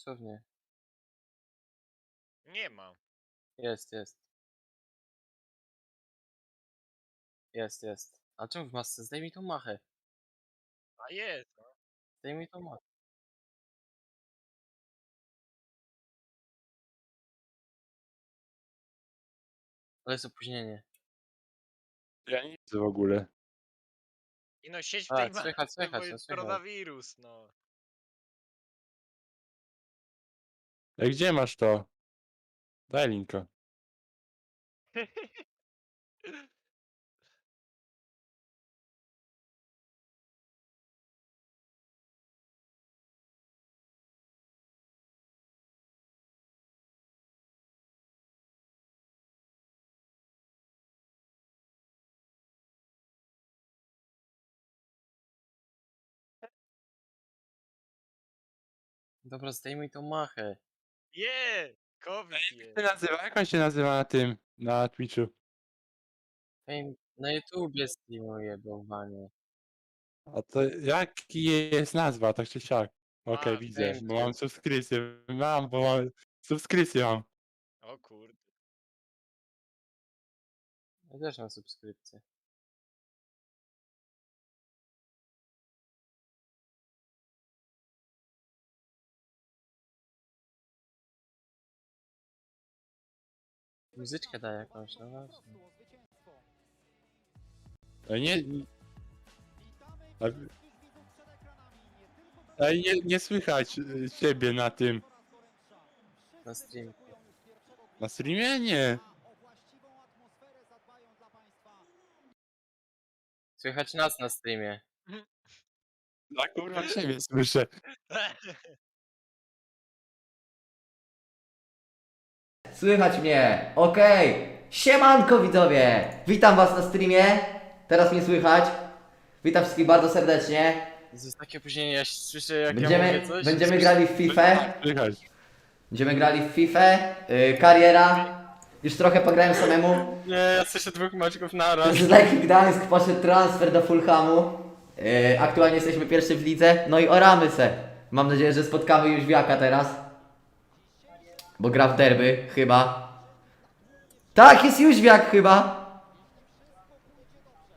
Cudownie. Nie ma. Jest, jest. Jest, jest. A czemu w masce? Zdejmij tą machę. A jest. No. Zdejmij tą machę. Ale jest opóźnienie. Ja nie widzę w ogóle. I no sieć w A, tej słychać, matce, słychać, bo no jest słychać. koronawirus, no. Ej, gdzie masz to? Daj linka. Dobra, zdejmij tą machę. Nie! COVID Jak się nazywa? Jak on się nazywa na tym, na Twitchu? Na YouTubie streamuję bałwanie. A to jaki jest nazwa, tak czy siak? Okej, A, widzę, wiem, bo wiem. mam subskrypcję. Mam, bo mam subskrypcję mam. O kurde. Ja też mam subskrypcję. Muzyczkę daj jakąś, no właśnie. Ej, nie... nie- A- Ej, nie, nie słychać y, ciebie na tym. Na stream. Na streamie? Nie. Słychać nas na streamie. Na kurwa ciebie słyszę. Słychać mnie, okej. Siemanko widzowie, witam was na streamie. Teraz mnie słychać. Witam wszystkich bardzo serdecznie. To jest takie opóźnienie, ja słyszę jak ja Będziemy, mówię coś. będziemy słyszę- grali w FIFA. Słychać. Będziemy grali w FIFA. Yy, kariera. Już trochę pograłem samemu. Nie, ja słyszę dwóch maczków naraz. Z Lechii Gdańsk poszedł transfer do Fulhamu. Yy, aktualnie jesteśmy pierwszy w lidze. No i oramy se. Mam nadzieję, że spotkamy Jóźwiaka teraz. Bo gra w derby, chyba. Tak, jest Jóźwiak chyba.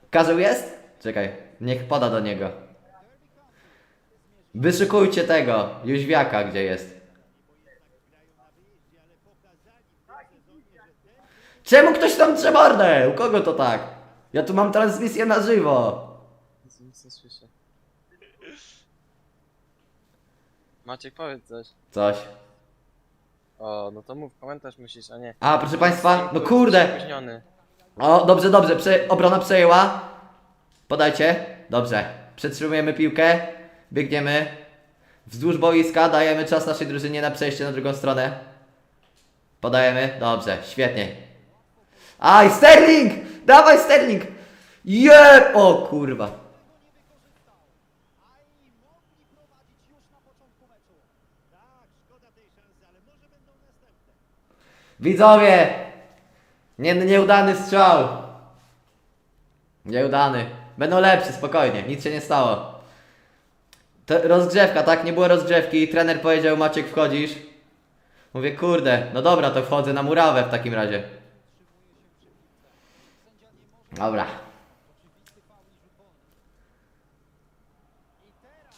Karzeł jest? Czekaj, niech poda do niego. Wyszukujcie tego, Jóźwiaka, gdzie jest. Czemu ktoś tam trze mordę? U kogo to tak? Ja tu mam transmisję na żywo. Nic, nic nie słyszę. Maciek, powiedz coś. Coś. O, no to mów, komentarz musisz, a nie. A, proszę państwa, no kurde. O, dobrze, dobrze, Prze obrona przejęła. Podajcie. Dobrze. Przetrzymujemy piłkę. Biegniemy. Wzdłuż boiska, dajemy czas naszej drużynie na przejście na drugą stronę. Podajemy. Dobrze, świetnie. Aj, Sterling! Dawaj, Sterling! Je! O kurwa. Widzowie! Nie, nieudany strzał. Nieudany. Będą lepsi, spokojnie, nic się nie stało. To rozgrzewka, tak? Nie było rozgrzewki. Trener powiedział, Maciek, wchodzisz. Mówię, kurde, no dobra, to wchodzę na murawę w takim razie. Dobra.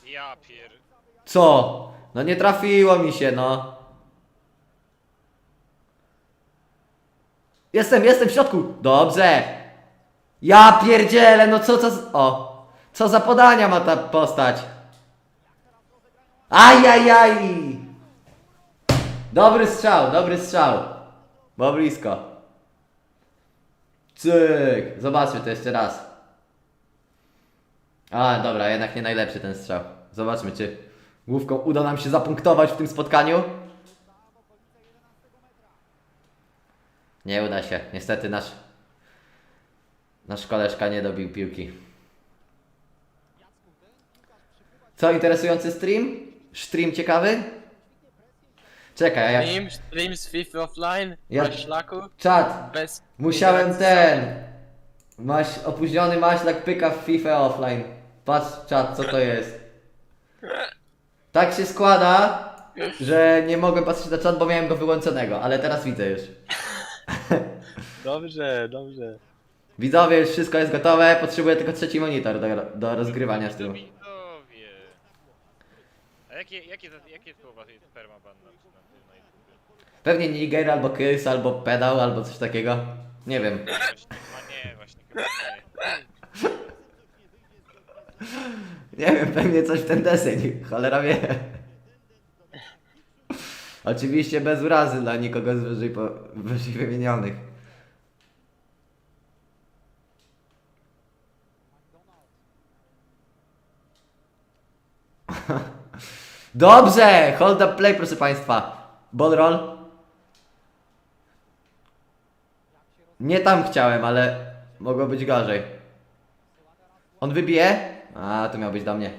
Ja pier... Co? No nie trafiło mi się, no. Jestem, jestem w środku. Dobrze. Ja pierdzielę, no co, co, o. Co za podania ma ta postać. Ajajaj. Dobry strzał, dobry strzał. Było blisko. Cyk. Zobaczmy to jeszcze raz. A, dobra, jednak nie najlepszy ten strzał. Zobaczmy, czy główką uda nam się zapunktować w tym spotkaniu. Nie uda się. Niestety nasz nasz koleżka nie dobił piłki. Co, interesujący stream? Stream ciekawy? Czekaj, a jak... Stream, stream z FIFA offline, Ja- szlaku, Czat, bez... musiałem ten... Maś, opóźniony maślak pyka w FIFA offline. Patrz czat, co to jest. Tak się składa, że nie mogłem patrzeć na czat, bo miałem go wyłączonego, ale teraz widzę już. Dobrze, dobrze. Widzowie, już wszystko jest gotowe, potrzebuję tylko trzeci monitor do, do rozgrywania To streamu. widzowie. A jakie, jakie, jakie słowa jest permaban na, na tym na YouTube? Pewnie Niger, albo Kys, albo Pedał, albo coś takiego. Nie wiem. Właśnie, chyba nie, właśnie chyba nie. Nie wiem, pewnie coś w ten deseń. Cholera wie. Oczywiście bez urazy dla nikogo z wyżej, po, wyżej wymienionych. Dobrze! Hold up play, proszę Państwa. Ball roll. Nie tam chciałem, ale mogło być gorzej. On wybije? A, to miał być do mnie.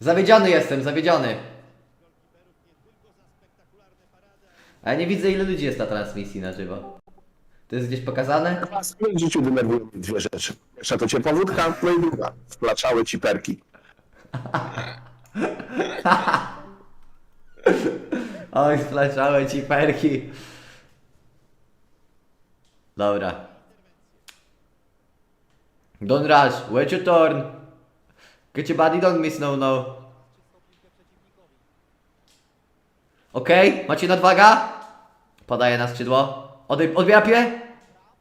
Zawiedziony jestem, zawiedziony. A ja nie widzę ile ludzi jest na transmisji na żywo. To jest gdzieś pokazane? W swoim życiu denerwują mnie dwie rzeczy. Pierwsza to ciepła wódka, no i druga. Wplaczały ci perki. Oj, splaczały ci perki. Dobra. Don't rush, wait your turn. Get your body, don't miss no no. Okej, macie nadwaga? Podaje na skrzydło. Odej- odbiera piłę?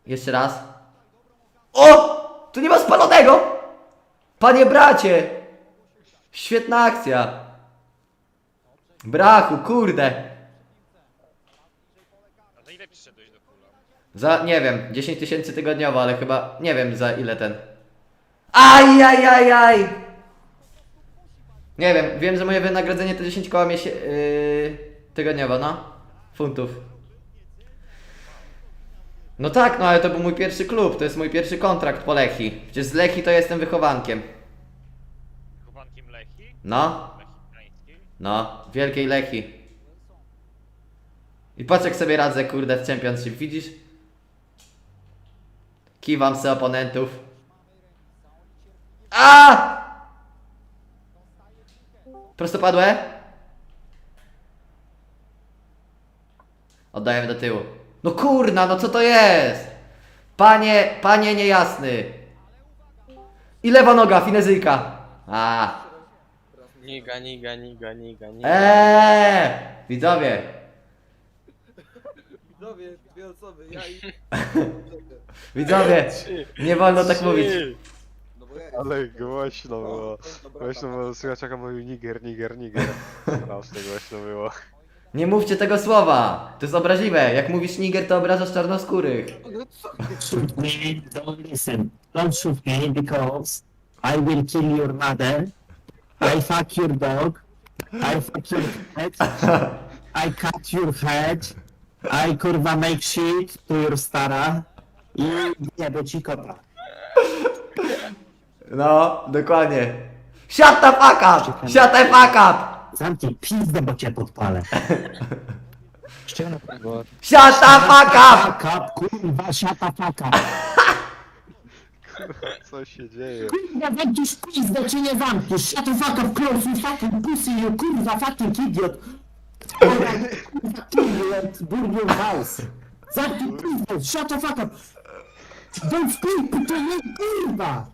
Jeszcze raz. O! Tu nie ma spalonego! Panie bracie! Świetna akcja. Brachu, kurde. A za ile przyszedłeś do kula? Za, nie wiem, 10 tysięcy tygodniowo, ale chyba, nie wiem za ile ten. Aj, aj, aj, aj! Nie wiem, wiem, że moje wynagrodzenie to 10 koła miesię... Yy, tygodniowo, no. Funtów. No tak, no ale to był mój pierwszy klub, to jest mój pierwszy kontrakt po Lechi. Przecież z Lechi to jestem wychowankiem. Chowankiem Lechi? No, Lechi Gdańskiej? no, wielkiej Lechi. I patrz jak sobie radzę, kurde, w Championship, widzisz? Kiwam se oponentów. A! Prostopadłe? Oddajemy do tyłu. No kurna, no co to jest? Panie, panie niejasny. I lewa noga, finezyjka. A. Niga, niga, niga, niga, niga. Eee! Widzowie, Widzowie, dwie osoby, ja i... widzowie, Trzy, nie wolno tak trzy. mówić. No bo ja Ale głośno No, było. Głośno było słychać jak on mówił niger, niger, niger. Strasznie głośno było. Nie mówcie tego słowa. To jest obraźliwe. Jak mówisz niger, to obrażasz czarnoskórych. No shoot me, don't listen. Don't shoot me because I will kill your mother. I fuck your dog. I fuck your head. I cut your head. I kurwa make shit to your stara. I jebę ci kota. No, dokładnie. Shut the fuck up! Shut the fuck up! Zamknij pizdę, bo cię podpalę. Shut the fuck up! Up, kurwa, shut fuck up. Co się dzieje? Kurwa, zamkniesz pizdę, czy nie zamkniesz? Shut the fuck up, close, you fucking pussy, you kurwa, fucking idiot. Kurwa, idiot, burn your house. Zamknij pizdę, shut the fuck up. Don't speak, to nie kurwa.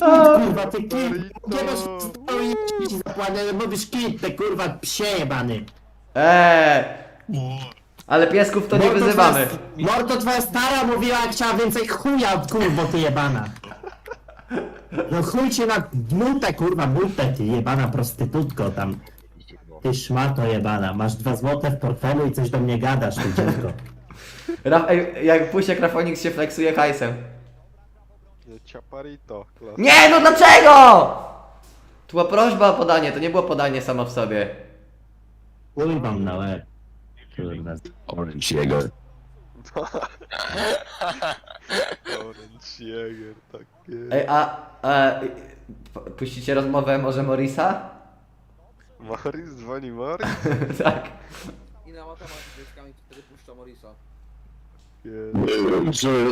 Kurwa, ty kid, nie masz stoi ci zapłacone, mówisz kid, ty kurwa, psie jebany. Eee, ale piesków to nie Mordo wyzywamy. twoja- Mordo twoja stara mówiła, jak chciała więcej chuja, kurwo ty jebana. No chuj cię na multę, kurwa, multę, ty jebana prostytutko tam. Ty szmato jebana, masz dwa złote w portfelu i coś do mnie gadasz, ty dziecko. Ej, jak Pusiek Rafonix się flexuje hajsem. Nie, Ciaparito. Klas. Nie, no dlaczego? To była prośba o podanie, to nie było podanie samo w sobie. Chuj wam na łeb. Kurwa. Orange Jäger. Orange Jäger, tak jest. Ej, a, a y, p- puścicie rozmowę może Morisa? Morris, dzwoni Morris? tak. I na matemat z dzieckami wtedy puszcza Morisa. Jest. Że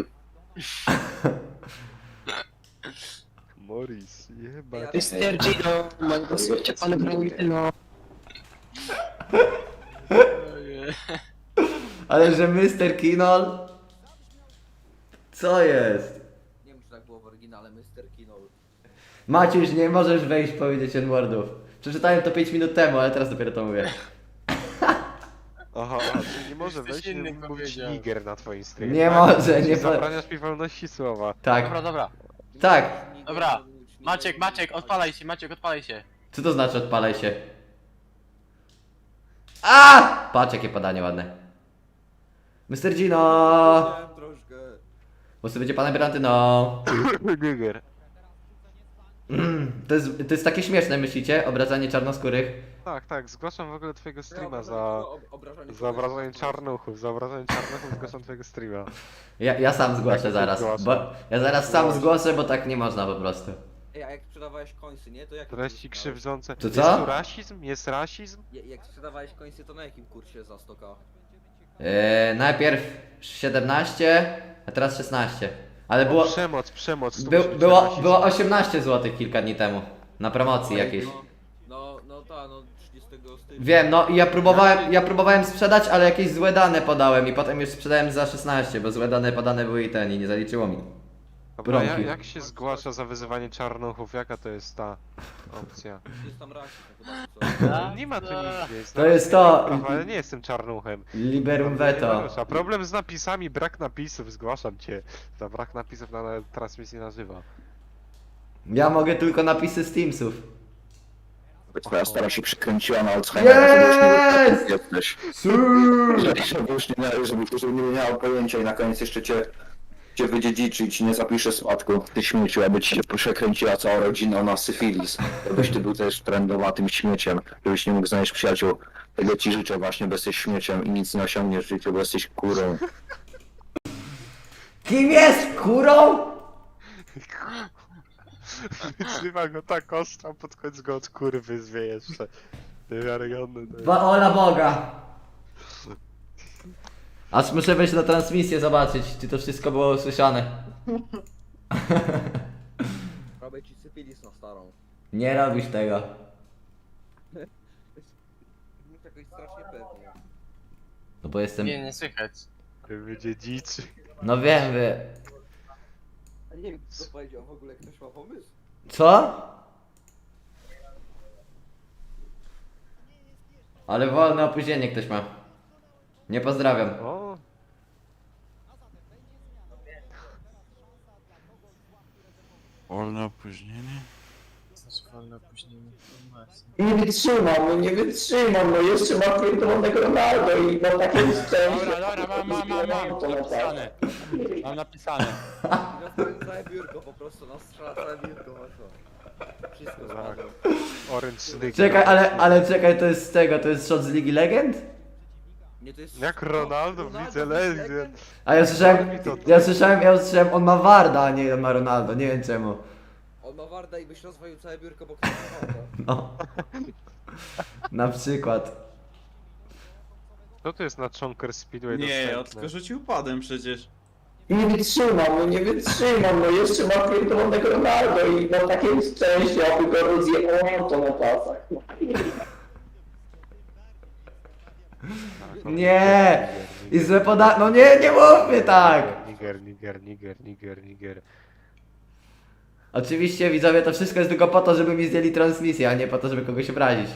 Morris, jebać. Ja- Mr. Gino, mam głosujcie pan Brandino. Ale że Mr. Kinol? Co jest? Nie wiem czy tak było w oryginale, Mr. Kinol. Maciuś, nie możesz wejść powiedzieć N-wordów. Przeczytałem to 5 minut temu, ale teraz dopiero to mówię. Aha, aha, czyli nie może wejść i inny mówić powiedział. niger na twoim streamie. Nie tak? może, Czyli nie po... Zabraniasz mi wolności słowa. Tak, Dobra, dobra. Tak. Dobra. Maciek, Maciek, odpalaj się, Maciek, odpalaj się. Co to znaczy odpalaj się? A! Patrz jakie podanie ładne. Mr. Gino! Chciałem troszkę. Bo sobie będzie panem Brantyną. Niger. Mm, to, jest, to jest takie śmieszne, myślicie? Obracanie czarnoskórych. Tak, tak, zgłaszam w ogóle twojego streama Ja za... obrażanie- Za obrażanie czarnuchów, za obrażanie czarnuchów zgłaszam twojego streama. Ja, ja sam zgłoszę zaraz. Bo ja zaraz sam zgłoszę, bo tak nie można po prostu. Ej, a jak sprzedawałeś końsy, nie? To jak Treści krzywdzące. To Jest co? tu rasizm? Jest rasizm? Jak sprzedawałeś końsy, to na jakim kursie za 100k? Eee, najpierw 17, a teraz 16. Ale było, Przemoc, przemoc. tu by, musi być było, rasizm. było 18 zł kilka dni temu. Na promocji jakiejś. No, no ta, no 30 stycznia. Wiem, no i ja próbowałem, ja próbowałem sprzedać, ale jakieś złe dane podałem i potem już sprzedałem za 16, bo złe dane podane były i ten i nie zaliczyło mi. Dobra, ja, Bronki. jak się zgłasza za wyzywanie czarnuchów? Jaka to jest ta opcja? Jest tam rasizm, chyba, co? Nie ma tu nic, nic. To jest to. Ale nie jestem czarnuchem. Liberum veto. narusza. Problem z napisami, brak napisów, zgłaszam cię. Za brak napisów na na transmisji na żywo. Ja mogę tylko napisy z Teamsów. Twoja stara się przykręciła na Alzheimera, żeby już Yes! nie jesteś. Żeby już nie, żeby, żeby nie miała pojęcia i na koniec jeszcze cię, cię wydziedziczy i ci nie zapisze spadku. Ty śmieciu, aby ci się przekręciła cała rodzina na syfilis. Żebyś ty był też trendowatym śmieciem, żebyś nie mógł znaleźć przyjaciół. Tego ci życzę właśnie, bo jesteś śmieciem i nic nie osiągniesz w życiu, bo jesteś kurą. Kim jest? Kurą? Wyzywa go tak ostro, pod koniec go od kurwy zwie jeszcze. To jest. Wa ola Boga. Aż muszę wejść na transmisję zobaczyć, czy to wszystko było usłyszane. Robię ci syfilis na starą. Nie robisz tego. Mów jakoś strasznie pewnie. No bo jestem... Nie, nie słychać. Będzie dziczy. No wiem, wie. Nie wiem, co powiedział w ogóle, ktoś ma pomysł? Co? Ale wolne opóźnienie ktoś ma. Nie pozdrawiam. O, Wolne opóźnienie? Znaczy wolne opóźnienie. Nie wytrzymam, no nie wytrzymam, no jeszcze mam pierdolonego Ronaldo i mam takie szczęście. Dobra, dobra, mam, mam, mam, mam, napisane. Mam napisane. Rozwalił całe biurko po prostu, no strzela całe biurko, no co? Wszystko Tak. spadło. Orange Slick. Czekaj, ale, ale czekaj, to jest z tego, to jest shot z Ligi Legend? Nie, to jest... Jak Ronaldo w Lidze Legend. A ja słyszałem, ja słyszałem, ja słyszałem, on ma Warda, a nie on ma Ronaldo, nie wiem czemu. On ma Warda i byś rozwalił całe biurko, bo ktoś ma Warda. No. Na przykład. Co to jest na Chonker Speedway Nie, ja dostępne? tylko rzucił padem przecież. Nie wytrzymam, no nie wytrzymam, no jeszcze mam pierdolonego Ronaldo i mam takie szczęście, aby go rozjechało to na pasach. Tak, o, Nie! I złe poda... No nie, nie mówmy tak! Niger, Niger, Niger, Niger, Niger. Oczywiście widzowie, to wszystko jest tylko po to, żeby mi zdjęli transmisję, a nie po to, żeby kogoś obrazić.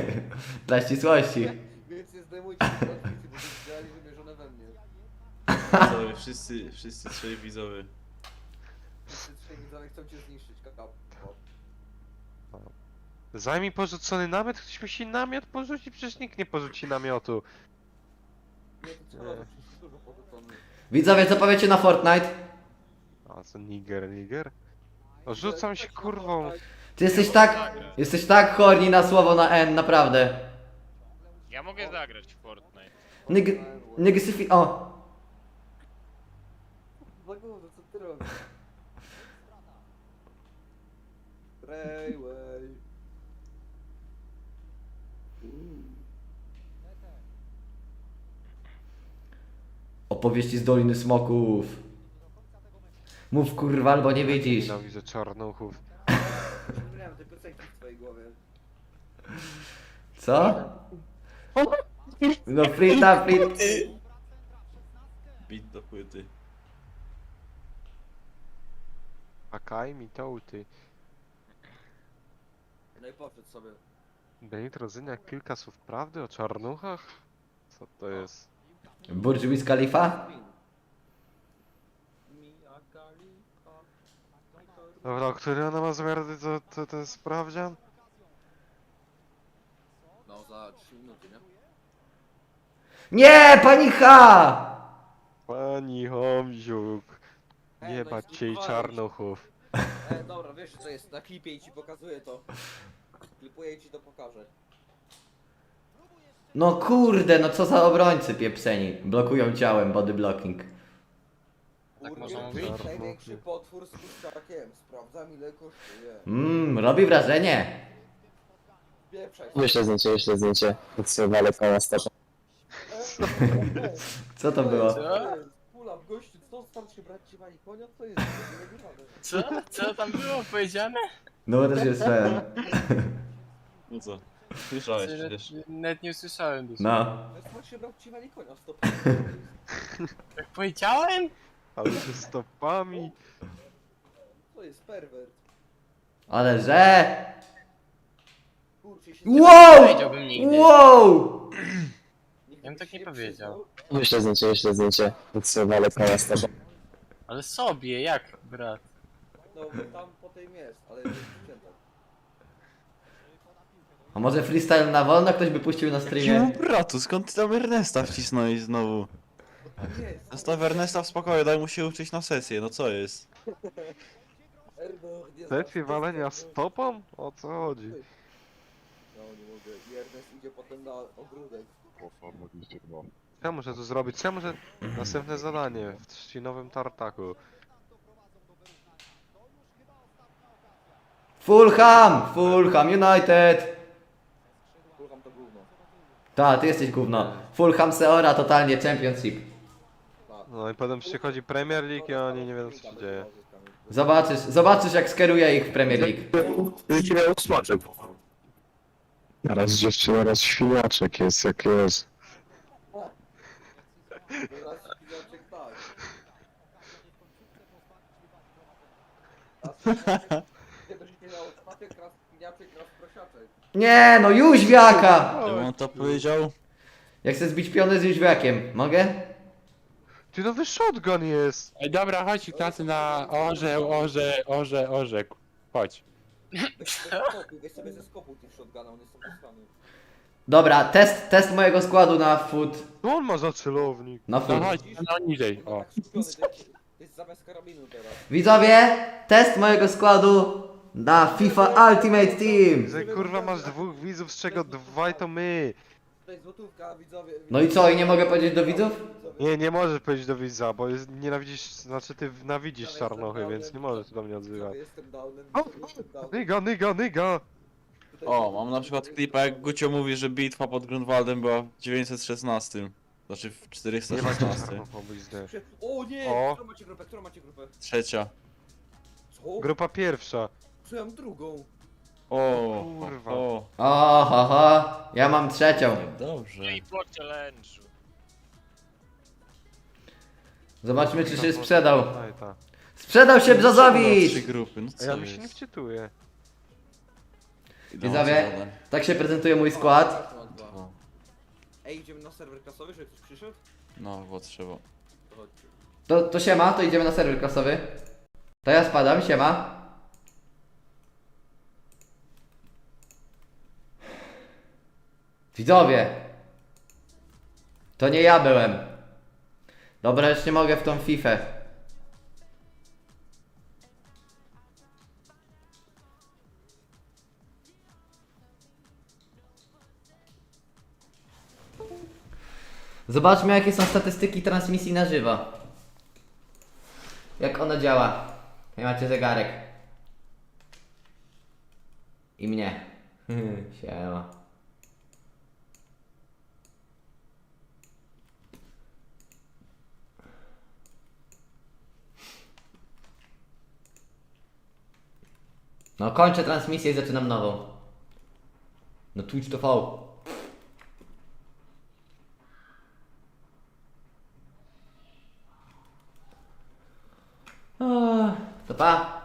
Dla ścisłości. Więc nie zdejmujcie tej transmisji, bo idealnie wymierzone we mnie. Widzowie, wszyscy, wszyscy trzej widzowie. Wszyscy trzej widzowie chcą cię zniszczyć, kakao. Zajmij porzucony namiot, ktoś musi namiot porzucić, przecież nikt nie porzuci namiotu. Nie, to trzeba dużo porzucone. Widzowie, co powiecie na Fortnite? A co, Niger, Niger? O, rzucam się kurwą. Ty jesteś tak... Jesteś tak horni na słowo na N, naprawdę. Ja mogę zagrać w Fortnite. Nig... Nigsyfi... O! Za gówno, co ty robisz? Railway. Opowieści z Doliny Smoków. Mów kurwa, albo nie widzisz. Nienawidzę czarnuchów. Nie miałem tej piosenki w twojej głowie. Co? No frita, frita. Bit do płyty. Akaj mi to ty. No i poszedł sobie. Benit Rozyniak kilka słów prawdy o czarnuchach? Co to jest? Burj Khalifa? Dobra, o który ona ma zamiar to, to ten sprawdzian? No za 3 minuty, nie? Nie, pani H! Pani Homziuk. Ej, Nie no i bać cię i czarnuchów. E, dobra, wiesz co jest, na klipie i ci pokazuję to. Klipuję i ci to pokażę. No kurde, no co za obrońcy pieprzeni. Blokują ciałem, body blocking. Tak Urwiel, można mówić? Największy potwór z. Sprawdzam ile kosztuje. Mmm, robi wrażenie. Pieprzaj się. Wyślę zdjęcie, wyślę zdjęcie. Odsyłam na stopę. Co to było? Pula w gościu, co starczy brać ci wali konia? Co jest? Co? Co tam było powiedziane? No też jest ten. No co? Słyszałeś Nawet, przecież. nawet nie usłyszałem dużo. No. Starczy brać ci wali konia, stop. Jak powiedziałem? Ale ze stopami. To jest perwert. Ale że... Kurczę się Wow! powiedziałbym nigdy. Wow! Nikt Ja bym by tak się nie powiedział. przyznał. Wyślę zdjęcie, wyślę zdjęcie. Odsyłam na stopę. Ale sobie, jak, brat? No bo tam potem jest, ale jest przycięte. A może freestyle na wolno ktoś by puścił na streamie? bratu, skąd ty tam Ernesta wcisnąłeś znowu? Jest. Zostaw Ernesta w spokoju, daj mu się uczyć na sesję, no co jest? Erno, nie Lepiej znasz walenia stopą? O co chodzi? No nie mogę. I Ernest idzie potem na ogródek. Co ja muszę tu zrobić? Co ja muszę... Następne zadanie w trzcinowym tartaku. Fulham! Fulham United! Słucham to gówno. Ta, ty jesteś gówno. Fulham Seora totalnie championship. No i potem przychodzi Premier League i oni nie wiedzą co się dzieje. Zobaczysz, zobaczysz jak skieruje ich w Premier League. Życie miało smaczek. Raz dziewczyna, raz świniaczek jest, jak jest. Tak. Nie no Jóźwiaka! Ja on to powiedział? Jak chcę zbić piony z Jóźwiakiem, mogę? Ty nowy shotgun jest! Ej, dobra, chodź Ignacy na orzeł, orze, orze, orzekł. Chodź. Skopuj, weź sobie ze skopu tych shotguna, one są posłane. Dobra, test, test mojego składu na foot. Co on ma za celownik? Na No foot. chodź, no niżej, o. Tak skupiony, to jest- to jest zamiast karabinu teraz. Widzowie, test mojego składu na FIFA Ultimate Team. Że kurwa masz dwóch widzów, z czego dwaj to my! To jest złotówka, widzowie. No i co, i nie mogę powiedzieć do widzów? Nie, nie możesz powiedzieć do widza, bo jest, nienawidzisz, znaczy ty nienawidzisz czarnochy, więc nie możesz się do mnie odzywać. Jestem downem, O, jestem downem. Nyga, nyga, nyga! Tutaj- O, mam na przykład klipa jak Gucio mówi, że bitwa pod Grunwaldem była w 916. Znaczy w Nie ma 416. czarnochowoizny. O nie! O. Którą macie grupę? Którą macie grupę? Trzecia. Co? Grupa pierwsza. Co ja mam drugą? O, Kurwa. o. O, ho, ho. Ja mam trzecią. Dobrze. No i po challenge'u. Zobaczmy, czy się sprzedał. Daj, ta. Sprzedał się Trzy Brzozowicz! grupy, no A co ja mi się nie jest? wczytuję. Widzowie, tak się prezentuje mój skład. O, Ej, idziemy na serwer klasowy, żeby ktoś przyszedł? No, bo trzeba. To, to siema, to idziemy na serwer klasowy. To ja spadam, siema. Widzowie! To nie ja byłem. Dobra, już nie mogę w tą FIFA. Zobaczmy jakie są statystyki transmisji na żywo. Jak ono działa. Nie macie zegarek. I mnie. Siema. No kończę transmisję i zaczynam nową. No Twitch TV. To pa.